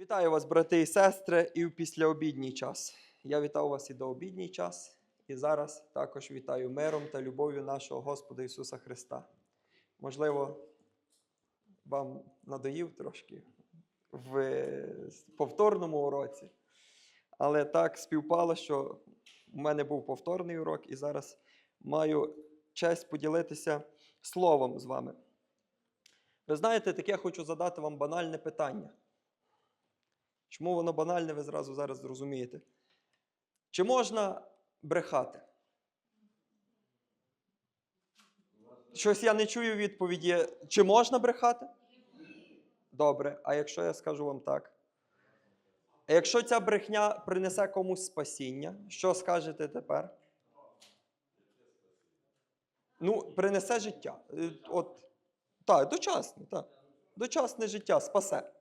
Вітаю вас, брати і сестри, і в післяобідній час. Я вітав вас і до обідній час, і зараз також вітаю миром та любов'ю нашого Господа Ісуса Христа. Можливо, вам надоїв трошки в повторному уроці, але так співпало, що у мене був повторний урок, і зараз маю честь поділитися словом з вами. Ви знаєте, таке хочу задати вам банальне питання. Чому воно банальне, ви зразу зараз зрозумієте. Чи можна брехати? Щось я не чую відповіді. Чи можна брехати? Добре. А якщо я скажу вам так? А якщо ця брехня принесе комусь спасіння, що скажете тепер? Ну, принесе життя. Е, От, так, дочасне, так. Дочасне життя спасе.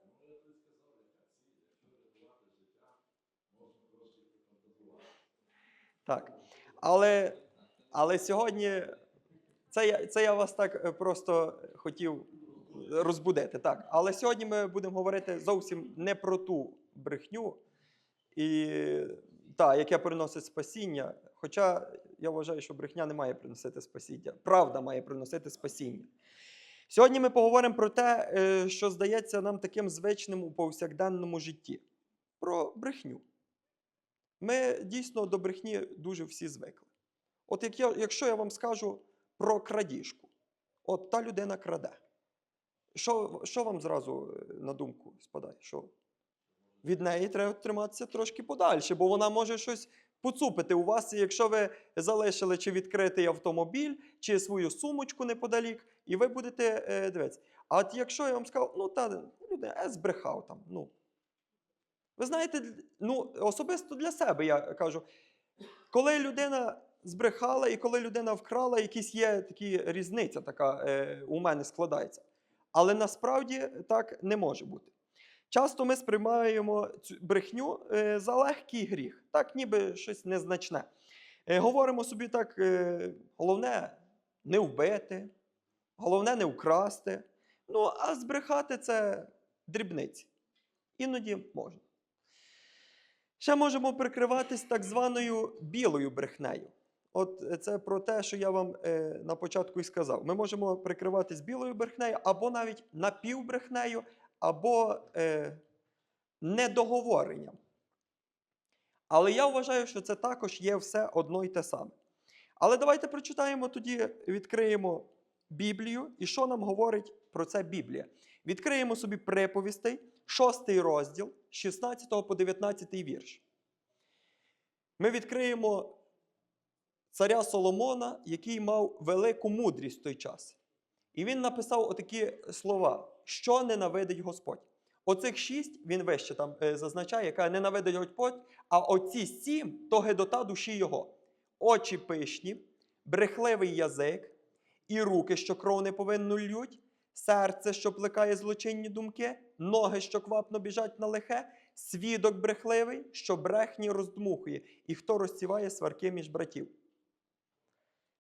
Так. Але, але сьогодні це я, це я вас так е, просто хотів розбудити. Так. Але сьогодні ми будемо говорити зовсім не про ту брехню, і, та, яке приносить спасіння. Хоча я вважаю, що брехня не має приносити спасіння. Правда має приносити спасіння. Сьогодні ми поговоримо про те, е, що здається нам таким звичним у повсякденному житті: про брехню. Ми дійсно до брехні дуже всі звикли. От як я, якщо я вам скажу про крадіжку, от та людина краде. Що, що вам зразу е, на думку спадає? Що від неї треба триматися трошки подальше, бо вона може щось поцупити у вас, якщо ви залишили чи відкритий автомобіль, чи свою сумочку неподалік, і ви будете е, дивитися. А от якщо я вам скажу, ну та людина збрехав там, ну. Ви знаєте, ну, особисто для себе я кажу, коли людина збрехала і коли людина вкрала, якісь є такі різниця така е, у мене складається. Але насправді так не може бути. Часто ми сприймаємо цю брехню е, за легкий гріх, так ніби щось незначне. Е, говоримо собі так: е, головне не вбити, головне не вкрасти. Ну, а збрехати це дрібниці. Іноді можна. Ще можемо прикриватись так званою білою брехнею. От е, це про те, що я вам е, на початку і сказав. Ми можемо прикриватись білою брехнею, або навіть напівбрехнею, або е, недоговоренням. Але я вважаю, що це також є все одно й те саме. Але давайте прочитаємо тоді, відкриємо Біблію і що нам говорить про це Біблія. Відкриємо собі приповістей, 6 розділ, 16 по 19 вірш. Ми відкриємо царя Соломона, який мав велику мудрість в той час. І він написав отакі слова, що ненавидить Господь. Оцих шість він вище там е, зазначає, яка ненавидить Господь, а оці сім то гедота душі його. Очі пишні, брехливий язик, і руки, що кров не повинну лють, серце, що плекає злочинні думки, ноги, що квапно біжать на лихе, свідок брехливий, що брехні роздмухує, і хто розсіває сварки між братів.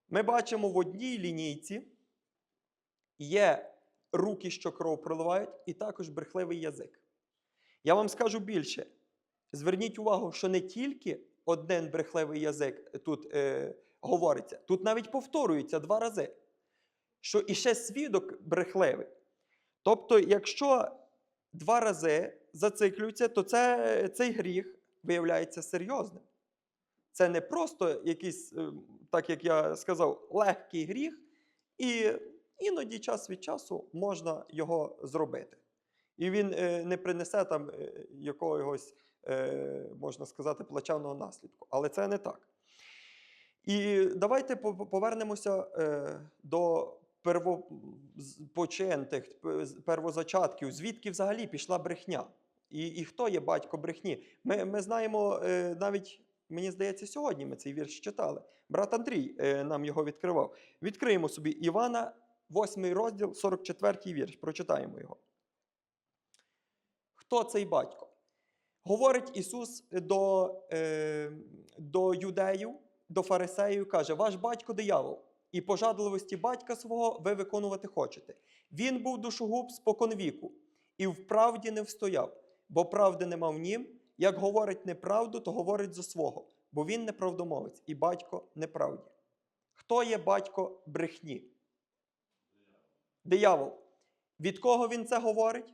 Ми бачимо в одній лінійці є руки, що кров проливають, і також брехливий язик. Я вам скажу більше. Зверніть увагу, що не тільки один брехливий язик тут е, говориться, тут навіть повторюється два рази. Що іще свідок брехливий. Тобто, якщо два рази зациклюється, то це, цей гріх виявляється серйозним. Це не просто якийсь, е, так як я сказав, легкий гріх, і іноді час від часу можна його зробити. І він е, не принесе там е, якогось, можна сказати, плачевного наслідку. Але це не так. І давайте повернемося до первопочентих, первозачатків, звідки взагалі пішла брехня. І, і хто є батько брехні? Ми, ми знаємо е, навіть, мені здається, сьогодні ми цей вірш читали. Брат Андрій е, нам його відкривав. Відкриємо собі Івана, 8 розділ, 44 вірш. Прочитаємо його. Хто цей батько? Говорить Ісус до, е, до юдеїв, до фарисеїв, каже: Ваш батько диявол, і пожадливості батька свого ви виконувати хочете. Він був душогуб споконвіку, і в правді не встояв. бо правди нема в нім. Як говорить неправду, то говорить за свого, бо він неправдомовець і батько неправді. Хто є батько брехні? Диявол. Від кого він це говорить?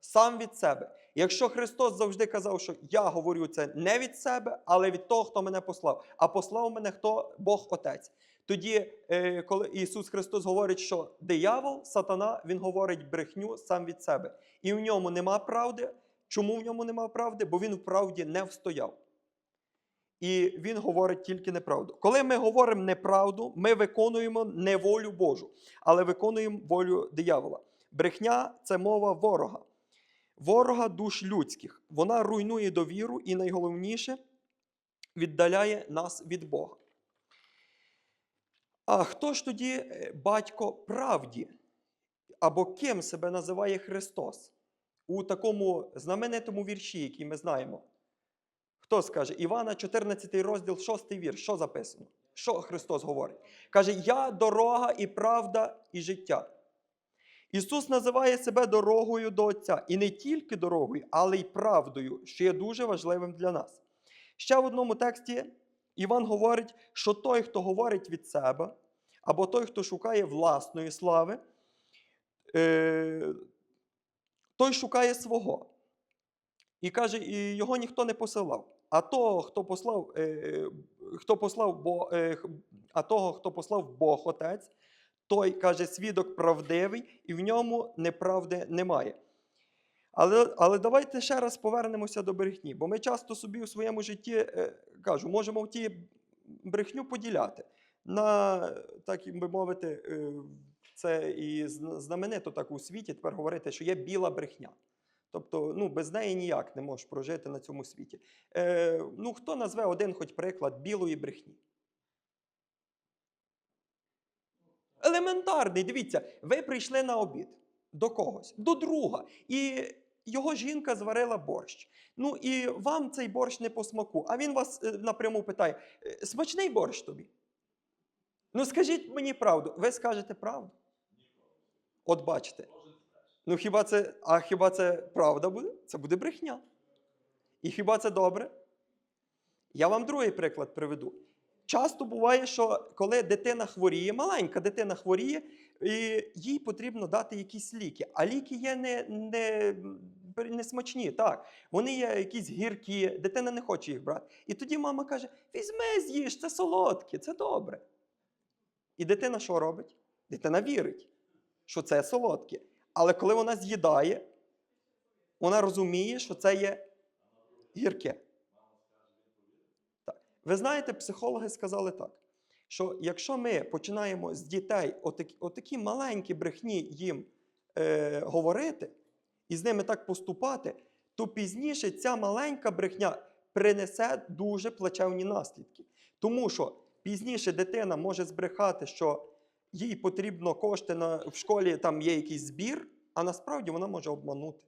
Сам від себе. Якщо Христос завжди казав, що я говорю це не від себе, але від того, хто мене послав. А послав мене хто Бог Отець. Тоді, е, коли Ісус Христос говорить, що диявол, сатана, Він говорить брехню сам від себе. І в ньому нема правди. Чому в ньому нема правди? Бо він в правді не встояв. І він говорить тільки неправду. Коли ми говоримо неправду, ми виконуємо не волю Божу, але виконуємо волю диявола. Брехня це мова ворога. Ворога душ людських. Вона руйнує довіру і найголовніше віддаляє нас від Бога. А хто ж тоді е, батько правді? Або ким себе називає Христос? У такому знаменитому вірші, який ми знаємо. Хто скаже? Івана, 14 розділ, 6 вірш. Що записано? Що Христос говорить? Каже: Я дорога і правда, і життя. Ісус називає себе дорогою до Отця. І не тільки дорогою, але й правдою, що є дуже важливим для нас. Ще в одному тексті Іван говорить, що той, хто говорить від себе, або той, хто шукає власної слави, е, той шукає свого. І каже, його ніхто не посилав. А того, хто послав, е, хто послав е, а того, хто послав Бог Отець, той каже, свідок правдивий, і в ньому неправди немає. Але, але давайте ще раз повернемося до брехні, бо ми часто собі у своєму житті е, кажу, можемо в ті брехню поділяти. На, так би мовити, е, це і знаменито так у світі тепер говорити, що є біла брехня. Тобто, ну, без неї ніяк не можеш прожити на цьому світі. Е, ну, хто назве один хоч приклад білої брехні? Елементарний, дивіться, ви прийшли на обід до когось, до друга, і його жінка зварила борщ. Ну і вам цей борщ не по смаку, а він вас е, напряму питає: «Е, смачний борщ тобі? Ну скажіть мені правду, ви скажете правду? От бачите. Ну хіба це, а хіба це правда буде? Це буде брехня. І хіба це добре? Я вам другий приклад приведу. Часто буває, що коли дитина хворіє, маленька дитина хворіє, і їй потрібно дати якісь ліки. А ліки є не, не, не смачні, так. Вони є якісь гіркі, дитина не хоче їх брати. І тоді мама каже: візьми, з'їж, це солодке, це добре. І дитина що робить? Дитина вірить, що це солодке. Але коли вона з'їдає, вона розуміє, що це є гірке. Ви знаєте, психологи сказали так, що якщо ми починаємо з дітей отакі, отакі маленькі брехні їм е, говорити і з ними так поступати, то пізніше ця маленька брехня принесе дуже плачевні наслідки. Тому що пізніше дитина може збрехати, що їй потрібно кошти на, в школі, там є якийсь збір, а насправді вона може обманути.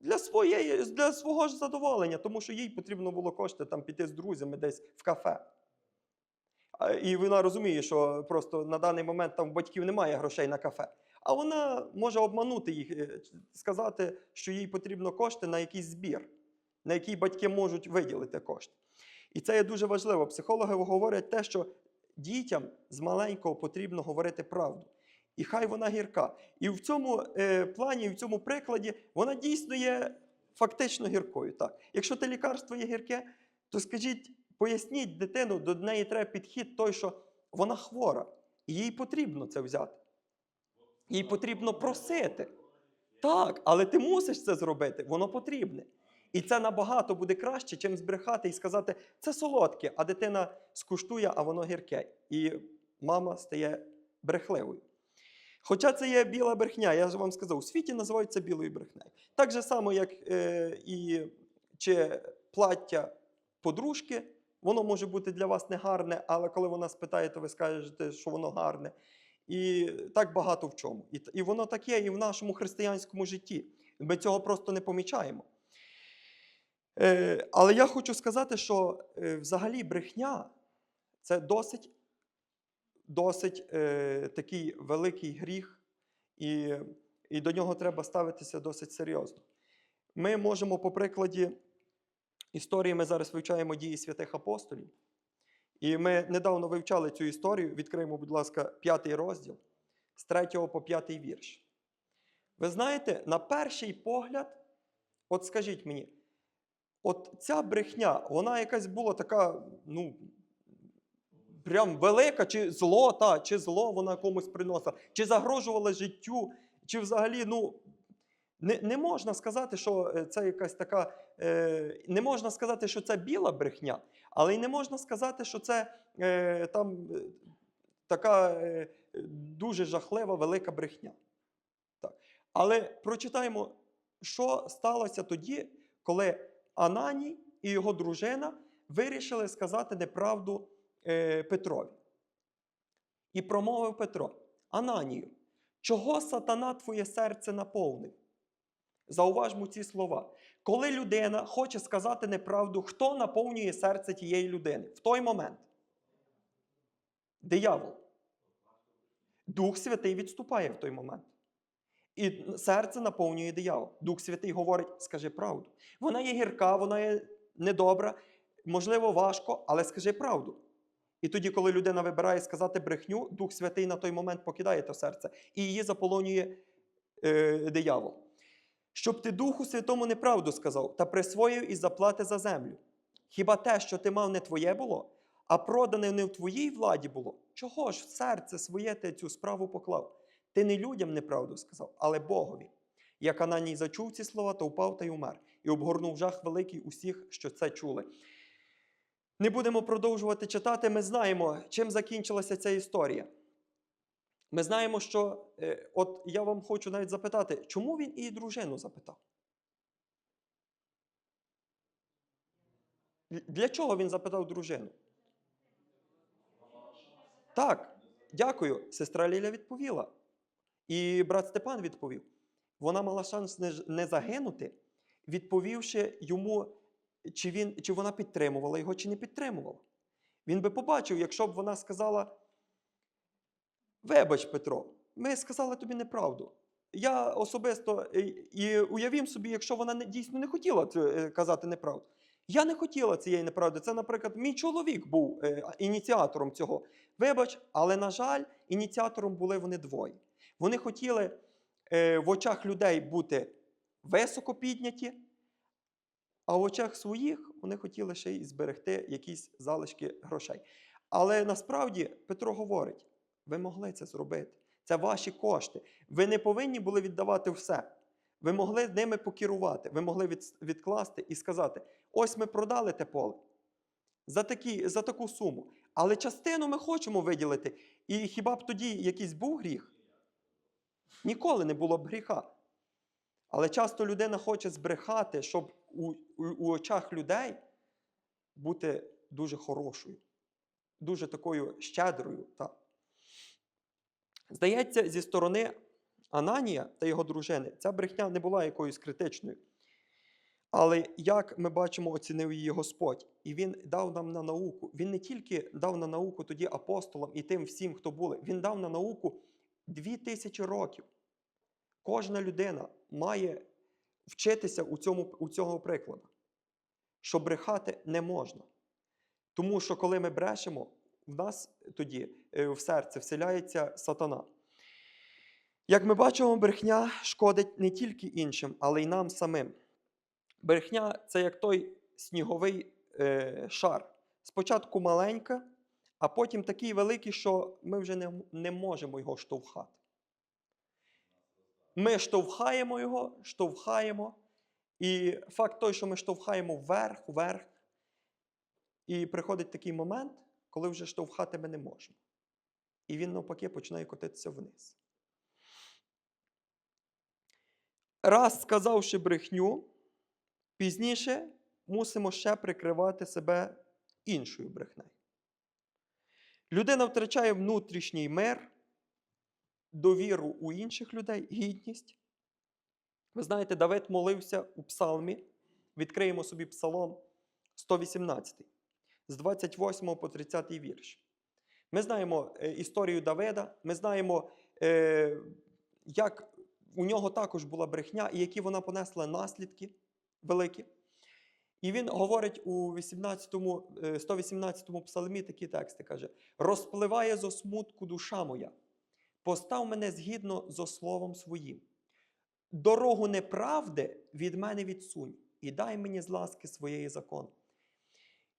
Для, своєї, для свого ж задоволення, тому що їй потрібно було кошти там піти з друзями десь в кафе. І вона розуміє, що просто на даний момент там батьків немає грошей на кафе. А вона може обманути їх, е, сказати, що їй потрібно кошти на якийсь збір, на який батьки можуть виділити кошти. І це є дуже важливо. Психологи говорять те, що дітям з маленького потрібно говорити правду. І хай вона гірка. І в цьому е, плані, в цьому прикладі, вона дійсно є фактично гіркою. Так. Якщо те лікарство є гірке, то скажіть, поясніть дитину, до неї треба підхід той, що вона хвора, і їй потрібно це взяти. Їй потрібно просити. Так, але ти мусиш це зробити, воно потрібне. І це набагато буде краще, чим збрехати і сказати, це солодке, а дитина скуштує, а воно гірке. І мама стає брехливою. Хоча це є біла брехня, я ж вам сказав, у світі називають це білою брехнею. Так же само, як е, і чи плаття подружки, воно може бути для вас не гарне, але коли вона спитає, то ви скажете, що воно гарне. І так багато в чому. І, і воно таке і в нашому християнському житті. Ми цього просто не помічаємо. Е, але я хочу сказати, що е, взагалі брехня це досить, досить е, такий великий гріх, і, і до нього треба ставитися досить серйозно. ми можемо по прикладі історії, ми зараз вивчаємо дії святих апостолів. І ми недавно вивчали цю історію. Відкриємо, будь ласка, п'ятий розділ з 3 по 5 вірш. Ви знаєте, на перший погляд, от скажіть мені, от ця брехня, вона якась була така, ну, прям велика, чи зло, та, чи зло вона комусь приносила, чи загрожувала життю, чи взагалі, ну, не, не можна сказати, що е, це якась така, е, не можна сказати, що це біла брехня, але й не можна сказати, що це е, там е, така е, дуже жахлива велика брехня. Так. Але прочитаємо, що сталося тоді, коли Ананій і його дружина вирішили сказати неправду Петрові. І промовив Петро: Ананію, чого сатана твоє серце наповнив? Зауважмо ці слова. Коли людина хоче сказати неправду, хто наповнює серце тієї людини в той момент? Диявол. Дух Святий відступає в той момент. І серце наповнює диявол. Дух Святий говорить: скажи правду. Вона є гірка, вона є недобра, можливо, важко, але скажи правду. І тоді, коли людина вибирає сказати брехню, Дух Святий на той момент покидає те серце і її заполонює е, диявол. Щоб ти Духу Святому неправду сказав та присвоїв і заплати за землю. Хіба те, що ти мав, не твоє було, а продане не в твоїй владі було? Чого ж в серце своє ти цю справу поклав? Ти не людям неправду сказав, але Богові. Як Ананій зачув ці слова, то впав та й умер, і обгорнув жах великий усіх, що це чули. Не будемо продовжувати читати. Ми знаємо, чим закінчилася ця історія. Ми знаємо, що е, от я вам хочу навіть запитати, чому він і дружину запитав? Для- Для чого він запитав дружину? Так, дякую. Сестра Ліля відповіла. І брат Степан відповів. Вона мала шанс не загинути, відповівши йому, чи, він, чи вона підтримувала його, чи не підтримувала. Він би побачив, якщо б вона сказала: Вибач, Петро, ми сказали тобі неправду. Я особисто е, і уявім собі, якщо вона дійсно не хотіла е, казати неправду. Я не хотіла цієї неправди. Це, наприклад, мій чоловік був е, ініціатором цього. Вибач, але, на жаль, ініціатором були вони двоє. Вони хотіли в очах людей бути високо підняті, а в очах своїх вони хотіли ще й зберегти якісь залишки грошей. Але насправді Петро говорить: ви могли це зробити. Це ваші кошти. Ви не повинні були віддавати все. Ви могли ними покерувати, ви могли від, відкласти і сказати: ось ми продали те поле за, такі, за таку суму. Але частину ми хочемо виділити. І хіба б тоді якийсь був гріх? Ніколи не було б гріха. Але часто людина хоче збрехати, щоб у, у, у очах людей бути дуже хорошою, дуже такою щедрою. Та. Здається, зі сторони Ананія та його дружини ця брехня не була якоюсь критичною. Але як ми бачимо, оцінив її Господь, і Він дав нам на науку. Він не тільки дав на науку тоді апостолам і тим всім, хто були, він дав на науку дві тисячі років. Кожна людина має вчитися у цьому, у цього прикладу, що брехати не можна. Тому що коли ми брешемо, в нас тоді е, в серце вселяється сатана. Як ми бачимо, брехня шкодить не тільки іншим, але й нам самим. Брехня це як той сніговий е, шар. Спочатку маленька, а потім такий великий, що ми вже не, не можемо його штовхати. Ми штовхаємо його, штовхаємо. І факт той, що ми штовхаємо вверх, вверх. І приходить такий момент, коли вже штовхати ми не можемо. І він навпаки починає котитися вниз. Раз сказавши брехню, пізніше мусимо ще прикривати себе іншою брехнею. Людина втрачає внутрішній мир, довіру у інших людей, гідність. Ви знаєте, Давид молився у псалмі. Відкриємо собі псалом 118, з 28 по 30 вірш. Ми знаємо е, історію Давида, ми знаємо, е, як у нього також була брехня, і які вона понесла наслідки великі. І він говорить у 18, е, 118 псалмі такі тексти: каже: розпливає зо смутку душа моя, постав мене згідно зо словом своїм. Дорогу неправди від мене відсунь, і дай мені з ласки своєї закон.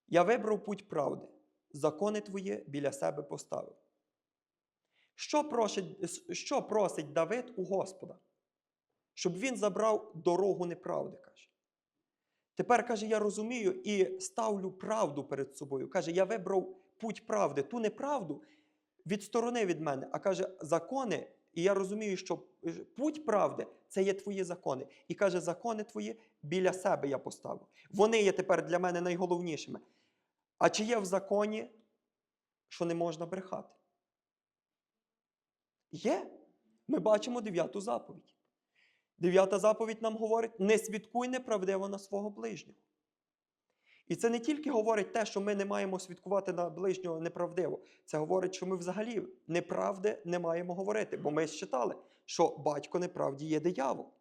Я вибрав путь правди, закони твої біля себе поставив. Що просить, що просить Давид у Господа? Щоб він забрав дорогу неправди, каже. Тепер каже, я розумію і ставлю правду перед собою. Каже, я вибрав путь правди, ту неправду відсторони від мене, а каже, закони, і я розумію, що е, путь правди це є твої закони. І каже, закони твої біля себе я поставив. Вони є тепер для мене найголовнішими. А чи є в законі, що не можна брехати? Є. Ми бачимо дев'яту заповідь. Дев'ята заповідь нам говорить: не свідкуй неправдиво на свого ближнього. І це не тільки говорить те, що ми не маємо свідкувати на ближнього неправдиво. Це говорить, що ми взагалі неправди не маємо говорити, бо ми считали, що батько неправді є диявол.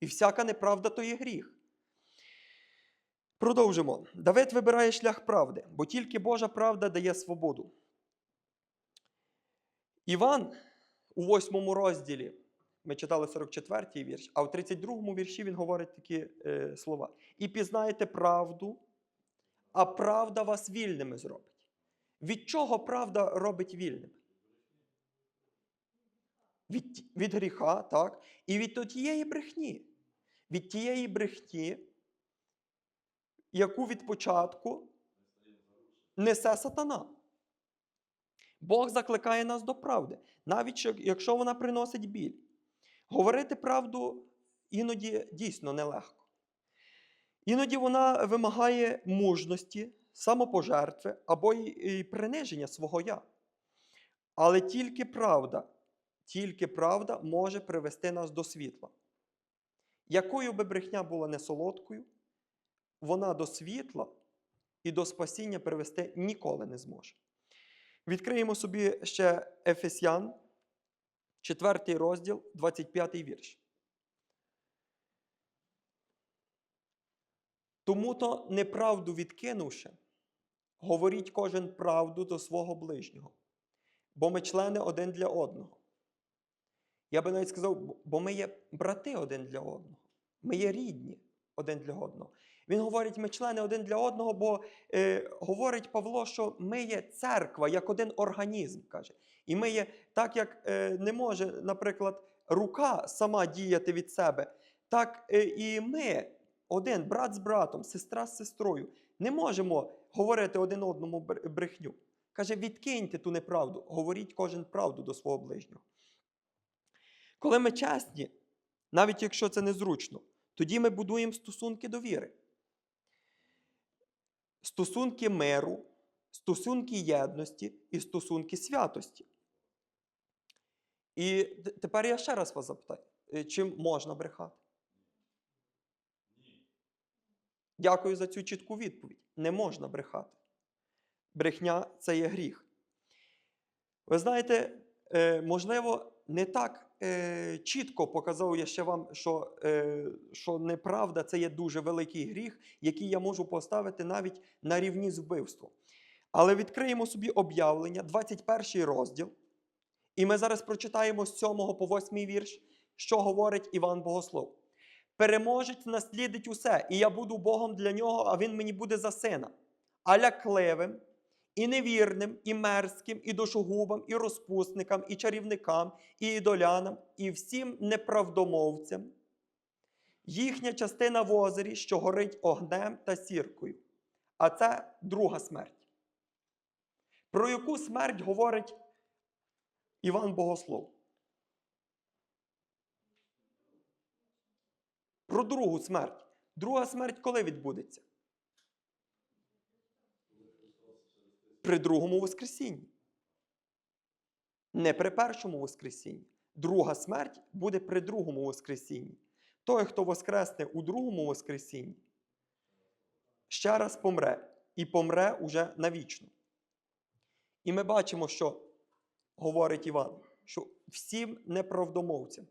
І всяка неправда то є гріх. Продовжимо. Давид вибирає шлях правди, бо тільки Божа правда дає свободу. Іван у восьмому розділі ми читали 44-й вірш, а в 32-му вірші він говорить такі е, слова. І пізнаєте правду, а правда вас вільними зробить. Від чого правда робить вільними? Від, від гріха, так? І від тієї брехні. Від тієї брехні, яку від початку несе сатана. Бог закликає нас до правди, навіть якщо вона приносить біль. Говорити правду іноді дійсно нелегко. Іноді вона вимагає мужності, самопожертви або й приниження свого я. Але тільки правда, тільки правда може привести нас до світла. Якою би брехня була не солодкою, вона до світла і до спасіння привести ніколи не зможе. Відкриємо собі ще Ефесян, 4 розділ, 25 вірш. Тому то неправду відкинувши, говоріть кожен правду до свого ближнього, бо ми члени один для одного. Я би навіть сказав, бо- ми є брати один для одного. Ми є рідні один для одного. Він говорить, ми члени один для одного, бо е, говорить Павло, що ми є церква як один організм, каже. І ми є так, як е, не може, наприклад, рука сама діяти від себе, так е, і ми, один брат з братом, сестра з сестрою, не можемо говорити один одному брехню. Каже, відкиньте ту неправду, говоріть кожен правду до свого ближнього. Коли ми чесні, навіть якщо це незручно, тоді ми будуємо стосунки довіри. Стосунки миру, стосунки єдності і стосунки святості. І тепер я ще раз вас запитаю, е, чим можна брехати? Дякую за цю чітку відповідь. Не можна брехати. Брехня це є гріх. Ви знаєте, е, можливо, не так е, чітко показав я ще вам, що, е, що неправда це є дуже великий гріх, який я можу поставити навіть на рівні з вбивством. Але відкриємо собі об'явлення, 21 розділ. І ми зараз прочитаємо з 7 по 8 вірш, що говорить Іван Богослов. Переможець наслідить усе, і я буду Богом для нього, а він мені буде за сина. А лякливим, і невірним, і мерзким, і душогубам, і розпусникам, і чарівникам, і ідолянам, і всім неправдомовцям. Їхня частина в озері, що горить огнем та сіркою. А це друга смерть. Про яку смерть говорить Іван Богослов? Про другу смерть. Друга смерть коли відбудеться? При другому Воскресінні. Не при першому Воскресінні. Друга смерть буде при другому Воскресінні. Той, хто воскресне у другому Воскресінні, ще раз помре. І помре уже навічно. І ми бачимо, що говорить Іван, що всім неправдомовцям,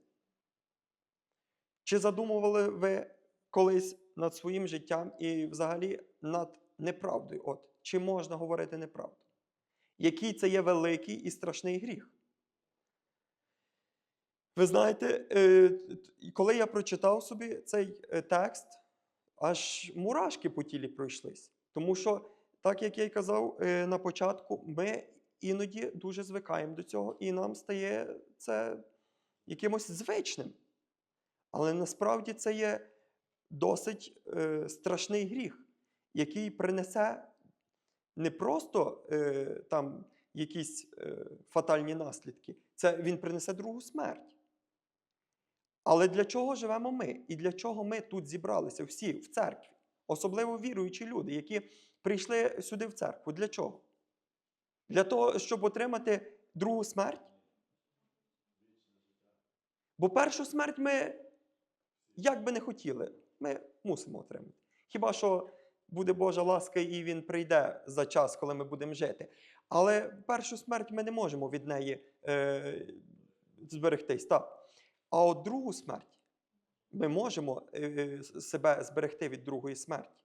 Чи задумували ви колись над своїм життям і взагалі над неправдою? От, чи можна говорити неправду? Який це є великий і страшний гріх? Ви знаєте, е, коли я прочитав собі цей е, текст, аж мурашки по тілі пройшлись. Тому що, так як я й казав е, на початку, ми іноді дуже звикаємо до цього, і нам стає це якимось звичним. Але насправді це є досить е, страшний гріх, який принесе не просто е, там якісь е, фатальні наслідки, це він принесе другу смерть. Але для чого живемо ми? І для чого ми тут зібралися всі в церкві? Особливо віруючі люди, які прийшли сюди в церкву. Для чого? Для того, щоб отримати другу смерть? Бо першу смерть ми, як би не хотіли, ми мусимо отримати. Хіба що буде Божа ласка, і Він прийде за час, коли ми будемо жити. Але першу смерть ми не можемо від неї е, зберегтись. Так. А от другу смерть ми можемо е, себе зберегти від другої смерті.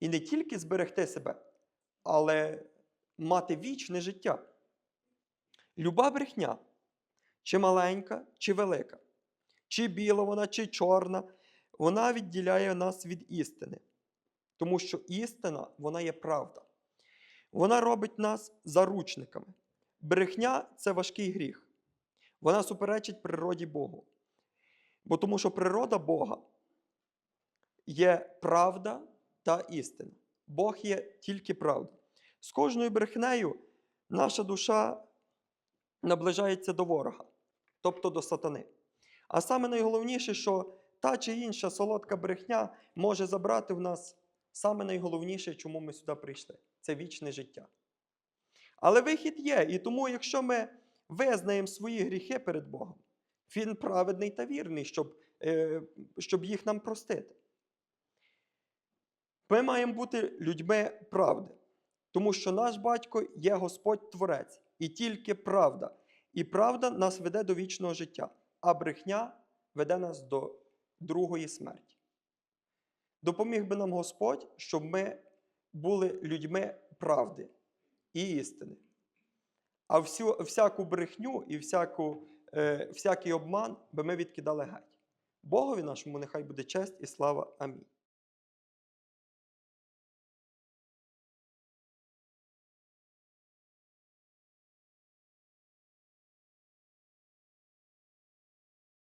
І не тільки зберегти себе, але мати вічне життя. Люба брехня, чи маленька, чи велика, чи біла вона, чи чорна, вона відділяє нас від істини. Тому що істина, вона є правда. Вона робить нас заручниками. Брехня це важкий гріх. Вона суперечить природі Богу. Бо тому що природа Бога є правда та істина. Бог є тільки правда. З кожною брехнею наша душа наближається до ворога, тобто до сатани. А саме найголовніше, що та чи інша солодка брехня може забрати в нас саме найголовніше, чому ми сюди прийшли це вічне життя. Але вихід є, і тому, якщо ми визнаємо свої гріхи перед Богом, Він праведний та вірний, щоб, е, щоб їх нам простити. Ми маємо бути людьми правди, тому що наш батько є Господь Творець, і тільки правда. І правда нас веде до вічного життя, а брехня веде нас до другої смерті. Допоміг би нам Господь, щоб ми були людьми правди і істини. А всю, всяку брехню і всяку, е, всякий обман би ми відкидали геть. Богові нашому нехай буде честь і слава. Амінь.